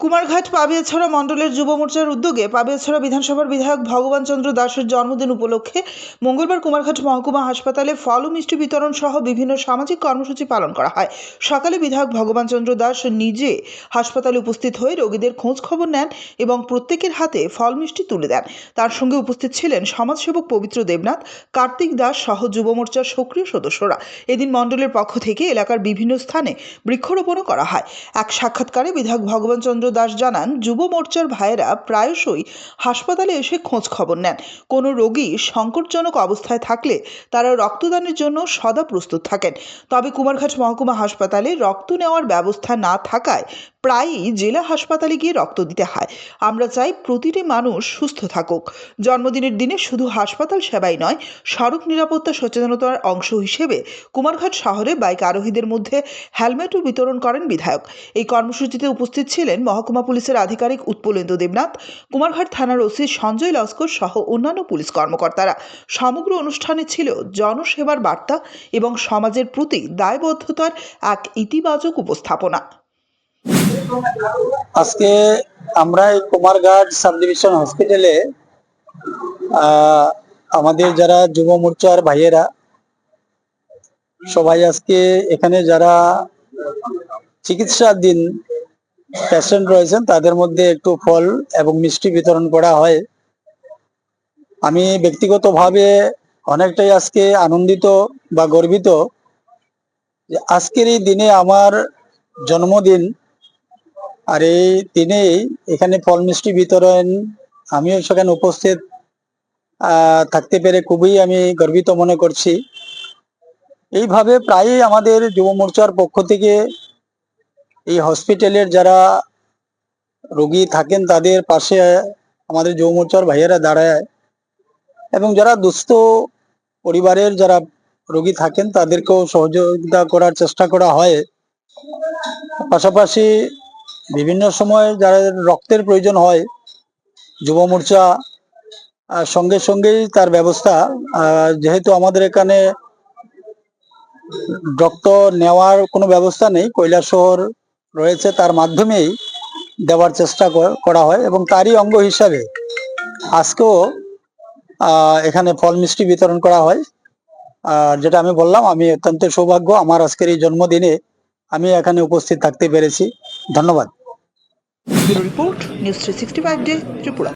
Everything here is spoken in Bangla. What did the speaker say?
কুমারঘাট পাবিয়াছড়া মণ্ডলের যুব মোর্চার উদ্যোগে পাবিয়াছড়া বিধানসভার বিধায়ক ভগবান চন্দ্র দাসের জন্মদিন উপলক্ষে মঙ্গলবার কুমারঘাট মহকুমা হাসপাতালে ফল ও মিষ্টি বিতরণ সহ বিভিন্ন সামাজিক কর্মসূচি পালন করা হয়। সকালে বিধায়ক ভগবান চন্দ্র দাস নিজে হাসপাতালে উপস্থিত হয়ে রোগীদের খোঁজ খবর নেন এবং প্রত্যেকের হাতে ফল মিষ্টি তুলে দেন। তার সঙ্গে উপস্থিত ছিলেন সমাজসেবক পবিত্র দেবনাথ, কার্তিক দাস সহ যুব মোর্চার সক্রিয় সদস্যরা। এদিন মণ্ডলের পক্ষ থেকে এলাকার বিভিন্ন স্থানে বৃক্ষরোপণও করা হয়। এক সাক্ষাৎকারে বিধায়ক ভগবান চন্দ্র দাস জানান, যুব মোর্চার ভাইয়েরা প্রায়শই হাসপাতালে এসে খোঁজ খবর নেন। কোনো রোগী সংকটজনক অবস্থায় থাকলে তারা রক্তদানের জন্য সদা প্রস্তুত থাকেন। তবে কুমারঘাট মহকুমা হাসপাতালে রক্ত নেওয়ার ব্যবস্থা না থাকায় প্রায়ই জেলা হাসপাতালে গিয়ে রক্ত দিতে হয়। আমরা চাই প্রতিটি মানুষ সুস্থ থাকুক। জন্মদিনের দিনে শুধু হাসপাতাল সেবাই নয়, সড়ক নিরাপত্তা সচেতনতার অংশ হিসেবে কুমারঘাট শহরে বাইক আরোহীদের মধ্যে হেলমেটও বিতরণ করেন বিধায়ক। এই কর্মসূচিতে উপস্থিত ছিলেন মহকুমা পুলিশের আধিকারিক উৎপলেন্দু দেবনাথ, কুমারঘাট থানার ওসি সঞ্জয় লস্কর সহ অন্যান্য পুলিশ কর্মকর্তারা। সমগ্র অনুষ্ঠানে ছিল জনসেবার বার্তা এবং সমাজের প্রতি দায়বদ্ধতার এক ইতিবাচক উপস্থাপনা। আজকে আমরা এই কুমারঘাট সাব ডিভিশন হসপিটালে আমাদের যারা যুব মোর্চার ভাইয়েরা, সবাই আজকে এখানে যারা চিকিৎসাধীন পেশেন্ট রয়েছেন, তাদের মধ্যে একটু ফল এবং মিষ্টি বিতরণ করা হয়। আমি ব্যক্তিগতভাবে অনেকটাই আজকে আনন্দিত বা গর্বিত আজকের এই দিনে আমার জন্মদিন আর এই দিনেই এখানে ফল মিষ্টি বিতরণ, আমিও সেখানে উপস্থিত থাকতে পেরে খুবই আমি গর্বিত মনে করছি। এইভাবে প্রায়ই আমাদের যুব মোর্চার পক্ষ থেকে এই হসপিটালের যারা রোগী থাকেন তাদের পাশে আমাদের যুব মোর্চার ভাইয়েরা দাঁড়ায় এবং যারা দুস্থ পরিবারের যারা রোগী থাকেন তাদেরকেও সহযোগিতা করার চেষ্টা করা হয়। পাশাপাশি বিভিন্ন সময় যারা রক্তের প্রয়োজন হয়, যুব মোর্চা সঙ্গে সঙ্গেই তার ব্যবস্থা যেহেতু আমাদের এখানে রক্ত নেওয়ার কোনো ব্যবস্থা নেই কৈলাসহর রয়েছে, তার মাধ্যমেই দেওয়ার চেষ্টা করা হয় এবং তারই অঙ্গ হিসাবে আজকেও এখানে ফল মিষ্টি বিতরণ করা হয়। আর যেটা আমি বললাম, আমি অত্যন্ত সৌভাগ্য, আমার আজকের এই জন্মদিনে আমি এখানে উপস্থিত থাকতে পেরেছি। ধন্যবাদ। Report news three sixty five day Tripura